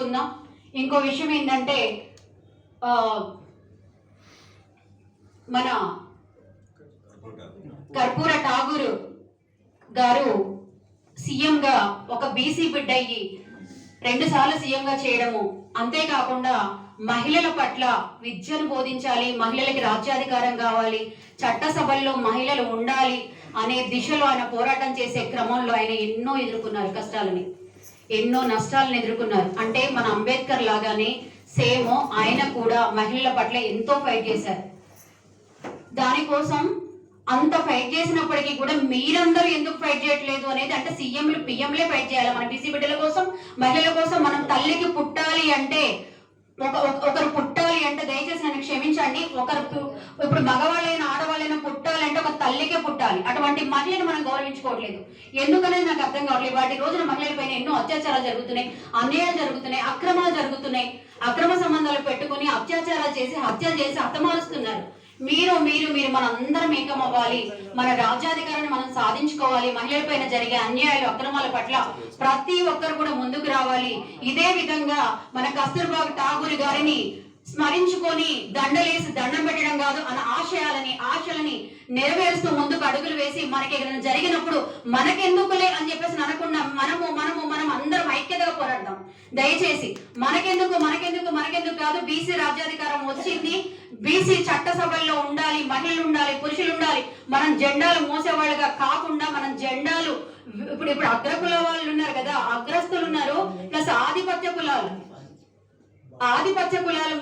తెలుసుకుందాం. ఇంకో విషయం ఏంటంటే మన కర్పూర ఠాగూర్ గారు సీఎంగా ఒక బీసీ బిడ్డ అయ్యి రెండు సార్లు సీఎంగా చేయడము. అంతేకాకుండా మహిళల పట్ల విద్యను బోధించాలి మహిళలకి రాజ్యాధికారం కావాలి చట్టసభల్లో మహిళలు ఉండాలి అనే దిశలో ఆయన పోరాటం చేసే క్రమంలో ఆయన ఎన్నో ఎదుర్కొన్నారు కష్టాలని. ఎన్నో నష్టాలను ఎదుర్కొన్నారు. అంటే మన అంబేద్కర్ లాగానే సేమ్ ఆయన కూడా మహిళల పట్ల ఎంతో ఫైట్ చేశారు. దానికోసం అంత ఫైట్ చేసినప్పటికీ కూడా మీరందరూ ఎందుకు ఫైట్ చేయట్లేదు అనేది అంటే సీఎంలు పిఎంలే ఫైట్ చేయాలి. మన బీసీ బిడ్డల కోసం మహిళల కోసం మనం తల్లికి పుట్టాలి అంటే ఒక ఒకరు పుట్ట అంటే దయచేసి నన్ను క్షమించండి. ఒకరు ఇప్పుడు మగవాళ్ళైనా ఆడవాళ్ళైనా పుట్టాలంటే ఒక తల్లికే పుట్టాలి. అటువంటి మహిళను మనం గౌరవించుకోవట్లేదు. ఎందుకనేది నాకు అర్థం కావట్లేదు. వాటి రోజున మహిళల పైన ఎన్నో అత్యాచారాలు జరుగుతున్నాయి అన్యాయాలు జరుగుతున్నాయి అక్రమాలు జరుగుతున్నాయి. అక్రమ సంబంధాలు పెట్టుకుని అత్యాచారాలు చేసి హత్యలు చేసి హతమారుస్తున్నారు మీరు మీరు మీరు మన అందరం ఏకం అవ్వాలి మన రాజ్యాధికారాన్ని మనం సాధించుకోవాలి. మహిళల పైన జరిగే అన్యాయాలు అక్రమాల పట్ల ప్రతి ఒక్కరు కూడా ముందుకు రావాలి. ఇదే విధంగా మన కస్తూర్బా ఠాగూర్ గారిని స్మరించుకొని దండలేసి దండం పెట్టడం కాదు అన్న ఆశయాలని ఆశలని నెరవేరుస్తూ ముందుకు అడుగులు వేసి మనకి ఏదైనా జరిగినప్పుడు మనకెందుకులే అని చెప్పేసి అనకుండా మనము మనము మనం అందరం ఐక్యతగా పోరాడదాం. దయచేసి మనకెందుకు మనకెందుకు మనకెందుకు కాదు బీసీ రాజ్యాధికారం వచ్చింది బీసీ చట్టసభల్లో ఉండాలి మహిళలు ఉండాలి పురుషులు ఉండాలి మనం జెండాలు మోసేవాళ్ళుగా కాకుండా మనం జెండాలు ఇప్పుడు ఇప్పుడు అగ్రకుల వాళ్ళు ఉన్నారు కదా అగ్రస్తులు ఉన్నారు ప్లస్ ఆధిపత్య కులాలు. ఆధిపత్య కులాలు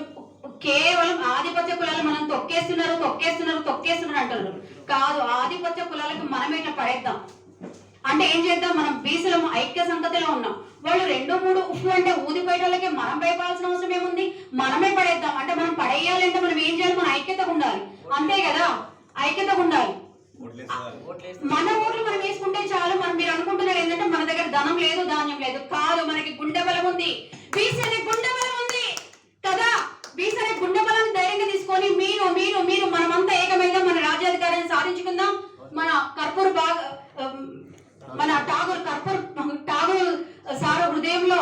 కేవలం ఆధిపత్య కులాలు మనం తొక్కేస్తున్నారు తొక్కేస్తున్నారు తొక్కేస్తున్నారు అంటున్నారు కాదు ఆధిపత్య కులాలకు మనమే ఇట్లా పడేద్దాం. అంటే ఏం చేద్దాం? మనం బీసీలం ఐక్య సంగతిలో ఉన్నాం. వాళ్ళు రెండు మూడు ఉప్పు అంటే ఊదిపోయేటోళ్ళకి మనం భయపడాల్సిన అవసరం ఏముంది? మనమే పడేద్దాం. అంటే మనం పడేయాలంటే మనం ఏం చేయాలి? మన ఐక్యతగా ఉండాలి. అంతే కదా? ఐక్యతగా ఉండాలి. మన ఓట్లు మనం వేసుకుంటే చాలు. మనం మీరు అనుకుంటున్నారు ఏంటంటే మన దగ్గర ధనం లేదు ధాన్యం లేదు. కాదు మనకి గుండె బలం ఉంది. బీసీ అనే గుండె బలం ఉంది కదా బీసీ అనే గుండె బలాన్ని ధైర్యంగా తీసుకొని మీరు మీరు మీరు మనమంతా ఏకమైందా మన రాజ్యాధికారాన్ని సాధించుకుందాం మన కర్పూర్ బాగా మన ఠాగూర్ కర్పూర్ ఠాగూర్ సార్ హృదయంలో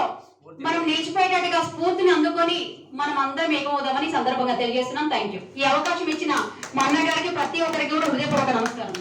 మనం నిలిచిపోయేటట్టుగా స్ఫూర్తిని అందుకొని మనం అందరం ఏకమవుదామని సందర్భంగా తెలియజేస్తున్నాం. థ్యాంక్ యూ ఈ అవకాశం ఇచ్చిన మా అన్న గారికి ప్రతి ఒక్కరికి కూడా హృదయపూర్వక నమస్కారం.